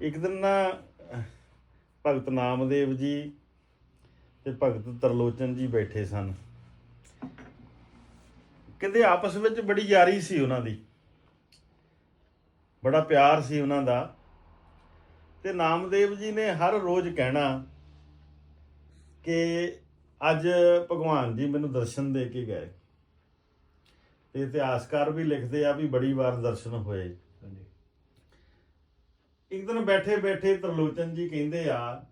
ਇੱਕ ਦਿਨ ਨਾ ਭਗਤ ਨਾਮਦੇਵ ਜੀ ਤੇ ਭਗਤ ਤਰਲੋਚਨ ਜੀ ਬੈਠੇ ਸਨ। ਕਹਿੰਦੇ ਆਪਸ ਵਿੱਚ ਬੜੀ ਯਾਰੀ ਸੀ ਉਹਨਾਂ ਦੀ। ਬੜਾ ਪਿਆਰ ਸੀ ਉਹਨਾਂ ਦਾ। ਤੇ ਨਾਮਦੇਵ ਜੀ ਨੇ ਹਰ ਰੋਜ਼ ਕਹਿਣਾ ਕਿ ਅੱਜ ਭਗਵਾਨ ਜੀ ਮੈਨੂੰ ਦਰਸ਼ਨ ਦੇ ਕੇ ਗਏ। ਤੇ ਇਤਿਹਾਸਕਾਰ ਵੀ ਲਿਖਦੇ ਆ ਵੀ ਬੜੀ ਵਾਰ ਦਰਸ਼ਨ ਹੋਏ। ਇੱਕ ਦਿਨ ਬੈਠੇ ਬੈਠੇ ਤਰਲੋਚਨ ਜੀ ਕਹਿੰਦੇ ਆ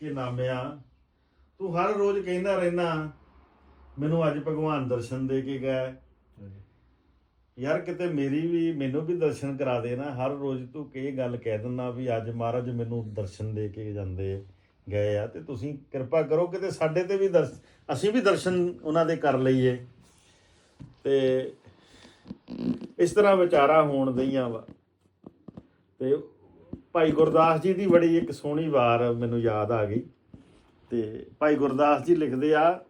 ਕਿ ਨਾਮਿਆ, ਤੂੰ ਹਰ ਰੋਜ਼ ਕਹਿੰਦਾ ਰਹਿਣਾ ਮੈਨੂੰ ਅੱਜ ਭਗਵਾਨ ਦਰਸ਼ਨ ਦੇ ਕੇ ਗਏ। ਯਾਰ ਕਿਤੇ ਮੇਰੀ ਵੀ, ਮੈਨੂੰ ਵੀ ਦਰਸ਼ਨ ਕਰਾ ਦੇ ਨਾ, ਹਰ ਰੋਜ਼ ਤੂੰ ਇਹ ਗੱਲ ਕਹਿ ਦਿੰਦਾ ਵੀ ਅੱਜ ਮਹਾਰਾਜ ਮੈਨੂੰ ਦਰਸ਼ਨ ਦੇ ਕੇ ਜਾਂਦੇ ਗਏ ਆ, ਤੇ ਤੁਸੀਂ ਕਿਰਪਾ ਕਰੋ ਕਿਤੇ ਸਾਡੇ ਤੇ ਵੀ ਦਰਸ, ਅਸੀਂ ਵੀ ਦਰਸ਼ਨ ਉਹਨਾਂ ਦੇ ਕਰ ਲਈਏ। ਤੇ ਇਸ ਤਰ੍ਹਾਂ ਵਿਚਾਰਾ ਹੋਣ ਦਈਆਂ ਵਾ। ਤੇ ਭਾਈ ਗੁਰਦਾਸ ਜੀ ਦੀ ਬੜੀ ਇੱਕ ਸੋਹਣੀ ਵਾਰ ਮੈਨੂੰ ਯਾਦ ਆ ਗਈ। ਤੇ ਭਾਈ ਗੁਰਦਾਸ ਜੀ ਲਿਖਦੇ ਆ,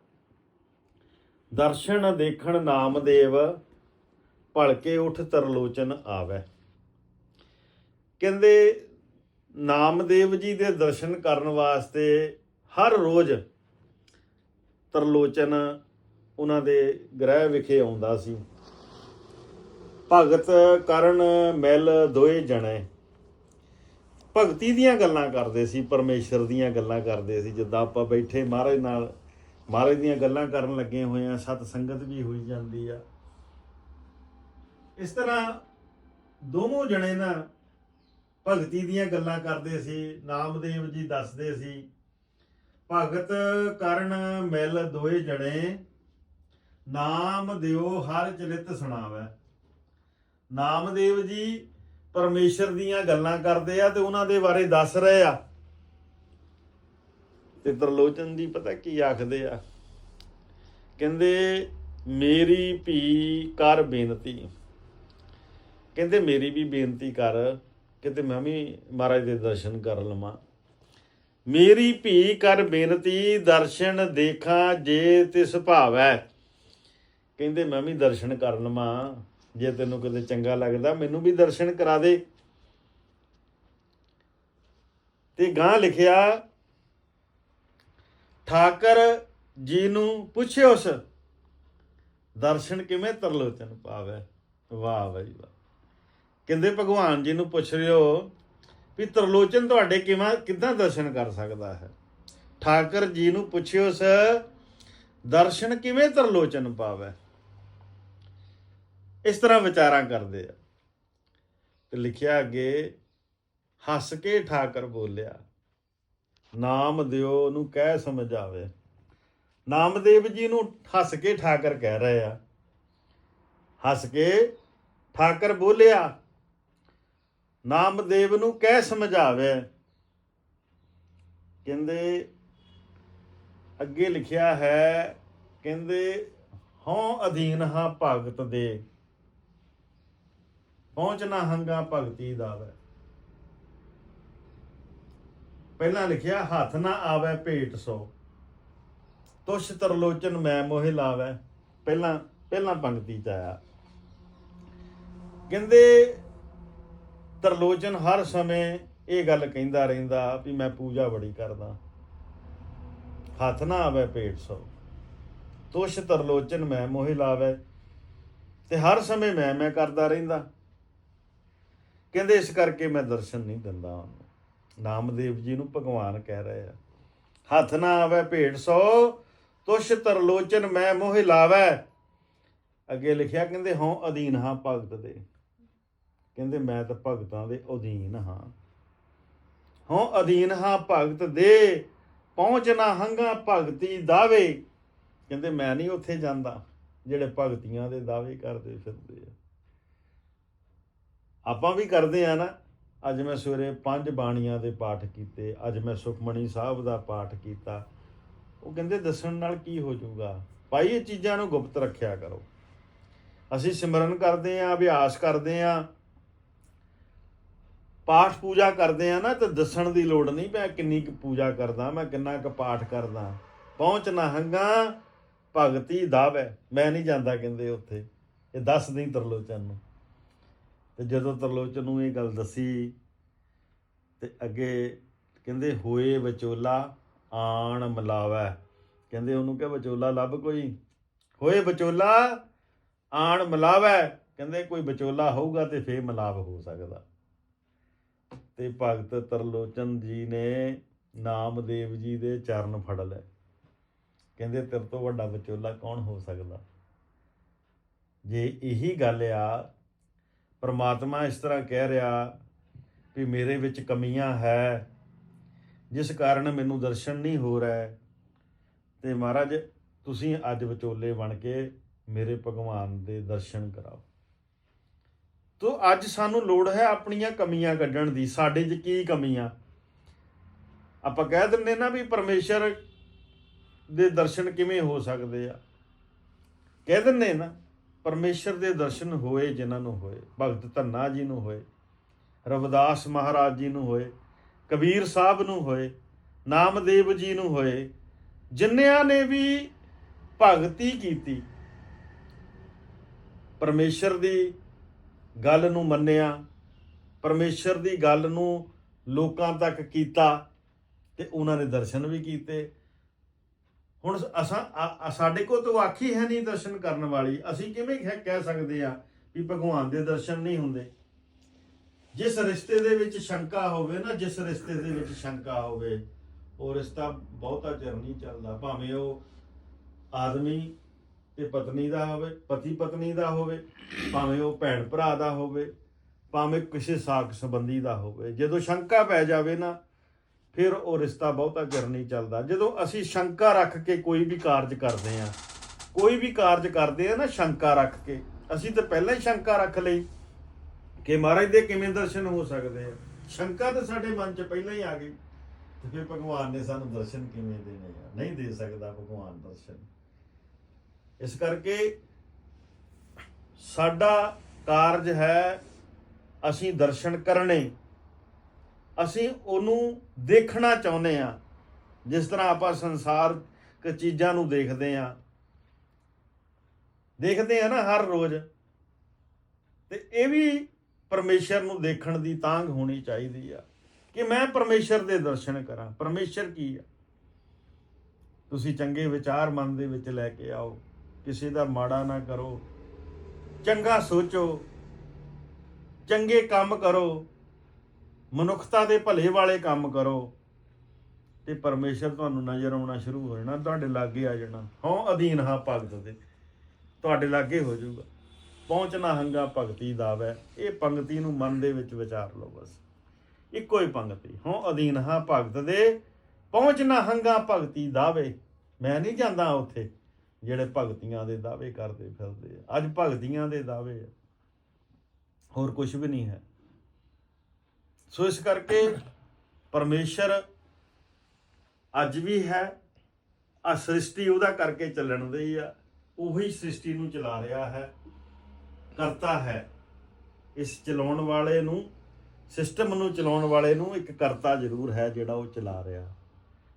ਦਰਸ਼ਨ ਦੇਖਣ ਨਾਮਦੇਵ, ਭਲਕੇ ਉਠ ਤਰਲੋਚਨ ਆਵੇ। ਕਹਿੰਦੇ, ਨਾਮਦੇਵ ਜੀ ਦੇ ਦਰਸ਼ਨ ਕਰਨ ਵਾਸਤੇ ਹਰ ਰੋਜ਼ ਤਰਲੋਚਨ ਉਹਨਾਂ ਦੇ ਗ੍ਰਹਿ ਵਿਖੇ ਆਉਂਦਾ ਸੀ। ਭਗਤ ਕਰਨ ਮਿਲ ਦੋਏ ਜਣੇ। ਭਗਤੀ ਦੀਆਂ ਗੱਲਾਂ ਕਰਦੇ ਸੀ, ਪਰਮੇਸ਼ਰ ਦੀਆਂ ਗੱਲਾਂ ਕਰਦੇ ਸੀ। ਜਿੱਦਾਂ ਆਪਾਂ ਬੈਠੇ ਮਹਾਰਾਜ ਨਾਲ, ਮਹਾਰਾਜ ਦੀਆਂ ਗੱਲਾਂ ਕਰਨ ਲੱਗੇ ਹੋਏ ਆ ਸਤ ਸੰਗਤ ਵੀ ਹੋਈ ਜਾਂਦੀ ਆ। ਇਸ ਤਰ੍ਹਾਂ ਦੋਨੋਂ ਜਣੇ ਨਾ ਭਗਤੀ ਦੀਆਂ ਗੱਲਾਂ ਕਰਦੇ ਸੀ, ਨਾਮਦੇਵ ਜੀ ਦੱਸਦੇ ਸੀ। ਭਗਤ ਕਰਨ ਮਿਲ ਦੋਏ ਜਣੇ ਨਾਮ ਦਿਓ ਹਰ ਚਰਿਤ ਸੁਣਾਵੇ। ਨਾਮਦੇਵ ਜੀ ਪਰਮੇਸ਼ਰ ਦੀਆਂ ਗੱਲਾਂ ਕਰਦੇ ਆ ਤੇ ਉਹਨਾਂ ਦੇ ਬਾਰੇ ਦੱਸ ਰਹੇ ਆ। ਤੇ ਤਰਲੋਚਨ ਜੀ ਪਤਾ ਕੀ ਆਖਦੇ ਆ? ਕਹਿੰਦੇ, ਮੇਰੀ ਭੀ ਕਰ ਬੇਨਤੀ। ਕਹਿੰਦੇ, ਮੇਰੀ ਵੀ ਬੇਨਤੀ ਕਰ ਕਿਤੇ ਮੈਂ ਵੀ ਮਹਾਰਾਜ ਦੇ ਦਰਸ਼ਨ ਕਰ ਲਵਾਂ। ਮੇਰੀ ਭੀ ਕਰ ਬੇਨਤੀ, ਦਰਸ਼ਨ ਦੇਖਾਂ ਜੇ ਤਿਸ ਭਾਵੈ। ਕਹਿੰਦੇ, ਮੈਂ ਵੀ ਦਰਸ਼ਨ ਕਰ ਲਵਾਂ। ਜੇ ਤੈਨੂੰ ਕਿਤੇ ਚੰਗਾ ਲੱਗਦਾ, ਮੈਨੂੰ ਵੀ ਦਰਸ਼ਨ ਕਰਾ ਦੇ। ਤੇ ਗਾਂ ਲਿਖਿਆ, ਠਾਕਰ ਜੀ ਨੂੰ ਪੁੱਛਿਓਸ, ਦਰਸ਼ਨ ਕਿਵੇਂ ਤਰਲੋਚਨ ਪਾਵੇ? ਵਾਹ ਬਈ ਵਾਹ। ਕਹਿੰਦੇ, ਭਗਵਾਨ ਜੀ ਨੂੰ ਪੁੱਛ ਰਿਓ ਵੀ ਤਰਲੋਚਨ ਤੁਹਾਡੇ ਕਿਵੇਂ, ਕਿੱਦਾਂ ਦਰਸ਼ਨ ਕਰ ਸਕਦਾ ਹੈ? ਠਾਕਰ ਜੀ ਨੂੰ ਪੁੱਛਿਓਸ, ਦਰਸ਼ਨ ਕਿਵੇਂ ਤਰਲੋਚਨ ਪਾਵੇ? ਇਸ ਤਰ੍ਹਾਂ ਵਿਚਾਰਾਂ ਕਰਦੇ ਆ। ਤੇ ਲਿਖਿਆ ਅੱਗੇ, ਹੱਸ ਕੇ ਠਾਕਰ ਬੋਲਿਆ, ਨਾਮ ਦਿਓ ਨੂੰ ਕਹਿ ਸਮਝ ਆਵੇ ਨਾਮਦੇਵ ਜੀ ਨੂੰ ਹੱਸ ਕੇ ਠਾਕਰ ਕਹਿ ਰਹੇ ਆ। ਹੱਸ ਕੇ ਠਾਕਰ ਬੋਲਿਆ, ਨਾਮਦੇਵ ਨੂੰ ਕਹਿ ਸਮਝਾਵੇ। ਕਹਿੰਦੇ, ਅੱਗੇ ਲਿਖਿਆ ਹੈ, ਕਹਿੰਦੇ, ਹਉ ਅਧੀਨ ਹਾਂ ਭਗਤ ਦੇ। ਪਹੁੰਚਣਾ ਹੰਗਾ ਭਗਤੀ ਦਾਵੇ। ਪਹਿਲਾਂ ਲਿਖਿਆ, ਹੱਥ ਨਾ ਆਵੇ ਭੇਟ ਸੋ। ਤੁਸ਼ ਤਰਲੋਚਨ ਮੈਂ ਮੋਹਿ ਲਾਵੇ। ਪਹਿਲਾਂ ਪਹਿਲਾਂ ਪੰਕਤੀ ਚ ਆਇਆ। ਕਹਿੰਦੇ, ਤਰਲੋਚਨ ਹਰ ਸਮੇਂ ਇਹ ਗੱਲ ਕਹਿੰਦਾ ਰਹਿੰਦਾ ਵੀ ਮੈਂ ਪੂਜਾ ਬੜੀ ਕਰਦਾ। ਹੱਥ ਨਾ ਆਵੇ ਭੇਟ ਸੋ। ਤੁਛ ਤਰਲੋਚਨ ਮੈਂ ਮੋਹਿ ਲਾਵੇ। ਤੇ ਹਰ ਸਮੇਂ ਮੈਂ ਮੈਂ ਕਰਦਾ ਰਹਿੰਦਾ। ਕਹਿੰਦੇ ਇਸ ਕਰਕੇ ਮੈਂ ਦਰਸ਼ਨ ਨਹੀਂ ਦਿੰਦਾ ਉਹਨੂੰ। ਨਾਮਦੇਵ ਜੀ ਨੂੰ ਭਗਵਾਨ ਕਹਿ ਰਹੇ ਆ, ਹੱਥ ਨਾ ਆਵੇ ਭੇਟ ਸੋ ਤੁਸ਼ ਤਰਲੋਚਨ ਮੈਂ ਮੋਹਿ ਲਾਵੇ। ਅੱਗੇ ਲਿਖਿਆ ਕਹਿੰਦੇ ਹਉ ਅਧੀਨ ਹਾਂ ਭਗਤ ਦੇ। ਕਹਿੰਦੇ ਮੈਂ ਤਾਂ ਭਗਤਾਂ ਦੇ ਅਧੀਨ ਹਾਂ। ਹਉ ਅਧੀਨ ਹਾਂ ਭਗਤ ਦੇ, ਪਹੁੰਚ ਨਾ ਹੰਗਾ ਭਗਤੀ ਦਾਵੇ। ਕਹਿੰਦੇ ਮੈਂ ਨਹੀਂ ਉੱਥੇ ਜਾਂਦਾ ਜਿਹੜੇ ਭਗਤੀਆਂ ਦੇ ਦਾਅਵੇ ਕਰਦੇ ਫਿਰਦੇ ਆ। ਆਪਾਂ ਵੀ ਕਰਦੇ ਆ ਨਾ, ਅੱਜ ਮੈਂ ਸਵੇਰੇ ਪੰਜ ਬਾਣੀਆਂ ਦੇ ਪਾਠ ਕੀਤੇ, ਅੱਜ ਮੈਂ ਸੁਖਮਣੀ ਸਾਹਿਬ ਦਾ ਪਾਠ ਕੀਤਾ। ਉਹ ਕਹਿੰਦੇ ਦੱਸਣ ਨਾਲ ਕੀ ਹੋ ਜਾਊਗਾ? ਭਾਈ, ਇਹ ਚੀਜ਼ਾਂ ਨੂੰ ਗੁਪਤ ਰੱਖਿਆ ਕਰੋ। ਅਸੀਂ ਸਿਮਰਨ ਕਰਦੇ ਆ, ਅਭਿਆਸ ਕਰਦੇ ਆ, ਪਾਠ ਪੂਜਾ ਕਰਦੇ ਆ ਨਾ, ਤਾਂ ਦੱਸਣ ਦੀ ਲੋੜ ਨਹੀਂ, ਮੈਂ ਕਿੰਨੀ ਕੁ ਪੂਜਾ ਕਰਦਾ, ਮੈਂ ਕਿੰਨਾ ਕੁ ਪਾਠ ਕਰਦਾ। ਪਹੁੰਚ ਨਾ ਹੰਗਾ, ਭਗਤੀ ਦਾਵੇ। ਮੈਂ ਨਹੀਂ ਜਾਂਦਾ ਕਹਿੰਦੇ ਉੱਥੇ। ਇਹ ਦੱਸ ਨਹੀਂ ਤਰਲੋਚਨ ਨੂੰ। ਤੇ ਜਦੋਂ ਤਰਲੋਚਨ ਨੂੰ ਇਹ ਗੱਲ ਦੱਸੀ, ਤੇ ਅੱਗੇ ਕਹਿੰਦੇ, ਹੋਏ ਵਿਚੋਲਾ ਆਣ ਮਿਲਾਵੈ। ਕਹਿੰਦੇ ਉਹਨੂੰ ਕਿ ਵਿਚੋਲਾ ਲੱਭ ਕੋਈ? ਹੋਏ ਵਿਚੋਲਾ ਆਣ ਮਿਲਾਵੈ। ਕਹਿੰਦੇ, ਕੋਈ ਵਿਚੋਲਾ ਹੋਊਗਾ ਤੇ ਫੇਰ ਮਿਲਾਪ ਹੋ ਸਕਦਾ। ਤੇ ਭਗਤ ਤਰਲੋਚਨ ਜੀ ਨੇ ਨਾਮਦੇਵ ਜੀ ਦੇ ਚਰਨ ਫੜ ਲਏ। ਕਹਿੰਦੇ, ਤੇਰੇ ਤੋਂ ਵੱਡਾ ਵਿਚੋਲਾ ਕੌਣ ਹੋ ਸਕਦਾ? ਜੇ ਇਹੀ ਗੱਲ ਆ ਪਰਮਾਤਮਾ ਇਸ ਤਰ੍ਹਾਂ ਕਹਿ ਰਿਹਾ ਵੀ ਮੇਰੇ ਵਿੱਚ ਕਮੀਆਂ ਹੈ, ਜਿਸ ਕਾਰਨ ਮੈਨੂੰ ਦਰਸ਼ਨ ਨਹੀਂ ਹੋ ਰਿਹਾ। ਤੇ ਮਹਾਰਾਜ, ਤੁਸੀਂ ਅੱਜ ਵਿਚੋਲੇ ਬਣ ਕੇ ਮੇਰੇ ਭਗਵਾਨ ਦੇ ਦਰਸ਼ਨ ਕਰਾਓ। ਤੋ ਅੱਜ ਸਾਨੂੰ ਲੋੜ ਹੈ ਆਪਣੀਆਂ ਕਮੀਆਂ ਕੱਢਣ ਦੀ, ਸਾਡੇ 'ਚ ਕੀ ਕਮੀਆਂ? ਆਪਾਂ ਕਹਿ ਦਿੰਦੇ ਨਾ ਵੀ ਪਰਮੇਸ਼ਰ ਦੇ ਦਰਸ਼ਨ ਕਿਵੇਂ ਹੋ ਸਕਦੇ ਆ? ਕਹਿ ਦਿੰਦੇ ਨਾ। ਪਰਮੇਸ਼ਰ ਦੇ ਦਰਸ਼ਨ ਹੋਏ ਜਿਨ੍ਹਾਂ ਨੂੰ ਹੋਏ, ਭਗਤ ਧੰਨਾ ਜੀ ਨੂੰ ਹੋਏ, ਰਵਿਦਾਸ ਮਹਾਰਾਜ ਜੀ ਨੂੰ ਹੋਏ, ਕਬੀਰ ਸਾਹਿਬ ਨੂੰ ਹੋਏ, ਨਾਮਦੇਵ ਜੀ ਨੂੰ ਹੋਏ, ਜਿੰਨਿਆਂ ਨੇ ਵੀ ਭਗਤੀ ਕੀਤੀ, ਪਰਮੇਸ਼ਰ ਦੀ ਗੱਲ ਨੂੰ ਮੰਨਿਆ, ਪਰਮੇਸ਼ਰ ਦੀ ਗੱਲ ਨੂੰ ਲੋਕਾਂ ਤੱਕ ਕੀਤਾ ਤੇ ਉਹਨਾਂ ਨੇ ਦਰਸ਼ਨ ਵੀ ਕੀਤੇ। ਹੁਣ ਅਸਾਂ ਸਾਡੇ ਕੋਲ ਤਾਂ ਆਖੀ ਹੈ ਨਹੀਂ ਦਰਸ਼ਨ ਕਰਨ ਵਾਲੀ। ਅਸੀਂ ਕਿਵੇਂ ਕਹਿ ਕਹਿ ਸਕਦੇ ਆ ਵੀ ਭਗਵਾਨ ਦੇ ਦਰਸ਼ਨ ਨਹੀਂ ਹੁੰਦੇ? ਜਿਸ ਰਿਸ਼ਤੇ ਦੇ ਵਿੱਚ ਸ਼ੰਕਾ ਹੋਵੇ ਨਾ, ਜਿਸ ਰਿਸ਼ਤੇ ਦੇ ਵਿੱਚ ਸ਼ੰਕਾ ਹੋਵੇ, ਉਹ ਰਿਸ਼ਤਾ ਬਹੁਤਾ ਚਿਰ ਨਹੀਂ ਚੱਲਦਾ। ਭਾਵੇਂ ਉਹ ਆਦਮੀ ਤੇ ਪਤਨੀ ਦਾ ਹੋਵੇ, ਪਤੀ ਪਤਨੀ ਦਾ ਹੋਵੇ, ਭਾਵੇਂ ਉਹ ਭੈਣ ਭਰਾ ਦਾ ਹੋਵੇ, ਭਾਵੇਂ ਕਿਸੇ ਸਾਕ ਸੰਬੰਧੀ ਦਾ ਹੋਵੇ। ਜਦੋਂ ਸ਼ੰਕਾ ਪੈ ਜਾਵੇ ਨਾ ਫਿਰ ਉਹ ਰਿਸ਼ਤਾ ਬਹੁਤਾ ਚਿਰ ਨਹੀਂ ਚੱਲਦਾ। ਜਦੋਂ ਅਸੀਂ ਸ਼ੰਕਾ ਰੱਖ ਕੇ ਕੋਈ ਵੀ ਕਾਰਜ ਕਰਦੇ ਆ ਕੋਈ ਵੀ ਕਾਰਜ ਕਰਦੇ ਆ ਨਾ ਸ਼ੰਕਾ ਰੱਖ ਕੇ, ਅਸੀਂ ਤਾਂ ਪਹਿਲਾਂ ਹੀ ਸ਼ੰਕਾ ਰੱਖ ਲਈ ਕਿ ਮਹਾਰਾਜ ਦੇ ਕਿਵੇਂ ਦਰਸ਼ਨ ਹੋ ਸਕਦੇ ਆ। ਸ਼ੰਕਾ ਤਾਂ ਸਾਡੇ ਮਨ 'ਚ ਪਹਿਲਾਂ ਹੀ ਆ ਗਈ ਤੇ ਫਿਰ ਭਗਵਾਨ ਨੇ ਸਾਨੂੰ ਦਰਸ਼ਨ ਕਿਵੇਂ ਦੇਣੇ ਆ? ਨਹੀਂ ਦੇ ਸਕਦਾ ਭਗਵਾਨ ਦਰਸ਼ਨ। ਇਸ ਕਰਕੇ ਸਾਡਾ ਕਾਰਜ ਹੈ ਅਸੀਂ ਦਰਸ਼ਨ ਕਰਨੇ। ਅਸੀਂ ਉਹਨੂੰ ਦੇਖਣਾ ਚਾਹੁੰਦੇ ਆ ਜਿਸ ਤਰ੍ਹਾਂ ਆਪਾਂ ਸੰਸਾਰ ਕ ਚੀਜ਼ਾਂ ਨੂੰ ਦੇਖਦੇ ਆ ਦੇਖਦੇ ਆ ਨਾ ਹਰ ਰੋਜ਼। ਤੇ ਇਹ ਵੀ ਪਰਮੇਸ਼ਰ ਨੂੰ ਦੇਖਣ ਦੀ ਤਾਂਘ ਹੋਣੀ ਚਾਹੀਦੀ ਆ। ਕਿ ਮੈਂ ਪਰਮੇਸ਼ਰ ਦੇ ਦਰਸ਼ਨ ਕਰਾਂ। ਪਰਮੇਸ਼ਰ ਕੀ ਆ? ਤੁਸੀਂ ਚੰਗੇ ਵਿਚਾਰ ਮਨ ਦੇ ਵਿੱਚ ਲੈ ਕੇ ਆਓ। ਕਿਸੇ ਦਾ ਮਾੜਾ ਨਾ ਕਰੋ। ਚੰਗਾ ਸੋਚੋ। ਚੰਗੇ ਕੰਮ ਕਰੋ। ਮਨੁੱਖਤਾ ਦੇ ਭਲੇ ਵਾਲੇ ਕੰਮ ਕਰੋ ਤੇ ਪਰਮੇਸ਼ਰ ਤੁਹਾਨੂੰ ਨਜ਼ਰ ਆਉਣਾ ਸ਼ੁਰੂ ਹੋ ਜਾਣਾ, ਤੁਹਾਡੇ ਲਾਗੇ ਆ ਜਾਣਾ। ਹਉ ਅਧੀਨ ਹਾਂ ਭਗਤ ਦੇ, ਤੁਹਾਡੇ ਲਾਗੇ ਹੋ ਜਾਊਗਾ। ਪਹੁੰਚਣਾ ਹੰਗਾ ਭਗਤੀ ਦਾਵੇ, ਇਹ ਪੰਗਤੀ ਨੂੰ ਮਨ ਦੇ ਵਿੱਚ ਵਿਚਾਰ ਲਓ ਬਸ। ਇੱਕੋ ਹੀ ਪੰਗਤੀ, ਹਉ ਅਧੀਨ ਹਾਂ ਭਗਤ ਦੇ ਪਹੁੰਚਣਾ ਹੰਗਾ ਭਗਤੀ ਦਾਵੇ। ਮੈਂ ਨਹੀਂ ਜਾਂਦਾ ਉੱਥੇ ਜਿਹੜੇ ਭਗਤੀਆਂ ਦੇ ਦਾਅਵੇ ਕਰਦੇ ਫਿਰਦੇ ਆ। ਅੱਜ ਭਗਤੀਆਂ ਦੇ ਦਾਅਵੇ ਹੋਰ ਕੁਝ ਵੀ ਨਹੀਂ ਹੈ। ਸੋ ਇਸ ਕਰਕੇ ਪਰਮੇਸ਼ਰ ਅੱਜ ਵੀ ਹੈ ਆ ਸ੍ਰਿਸ਼ਟੀ ਉਹਦਾ ਕਰਕੇ ਚੱਲਣ ਦੀ ਆ, ਉਹੀ ਸ੍ਰਿਸ਼ਟੀ ਨੂੰ ਚਲਾ ਰਿਹਾ ਹੈ, ਕਰਤਾ ਹੈ। ਇਸ ਚਲਾਉਣ ਵਾਲੇ ਨੂੰ, ਸਿਸਟਮ ਨੂੰ ਚਲਾਉਣ ਵਾਲੇ ਨੂੰ ਇੱਕ ਕਰਤਾ ਜ਼ਰੂਰ ਹੈ ਜਿਹੜਾ ਉਹ ਚਲਾ ਰਿਹਾ।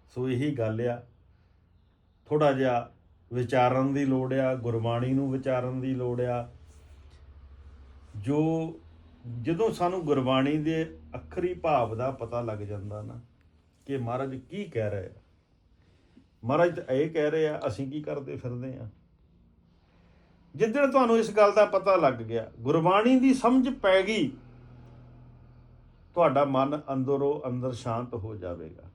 ਸੋ ਇਹੀ ਗੱਲ ਆ। ਥੋੜਾ ਜਿਹਾ ਵਿਚਾਰਨ ਦੀ ਲੋੜ ਆ, ਗੁਰਬਾਣੀ ਨੂੰ ਵਿਚਾਰਨ ਦੀ ਲੋੜ ਆ। ਜੋ ਜਦੋਂ ਸਾਨੂੰ ਗੁਰਬਾਣੀ ਦੇ ਅੱਖਰੀ ਭਾਵ ਦਾ ਪਤਾ ਲੱਗ ਜਾਂਦਾ ਨਾ ਕਿ ਮਹਾਰਾਜ ਕੀ ਕਹਿ ਰਹੇ ਆ। ਮਹਾਰਾਜ ਤਾਂ ਇਹ ਕਹਿ ਰਹੇ ਆ, ਅਸੀਂ ਕੀ ਕਰਦੇ ਫਿਰਦੇ ਆ? ਜਿੱਦਣ ਤੁਹਾਨੂੰ ਇਸ ਗੱਲ ਦਾ ਪਤਾ ਲੱਗ ਗਿਆ, ਗੁਰਬਾਣੀ ਦੀ ਸਮਝ ਪੈ ਗਈ, ਤੁਹਾਡਾ ਮਨ ਅੰਦਰੋਂ ਅੰਦਰ ਸ਼ਾਂਤ ਹੋ ਜਾਵੇਗਾ।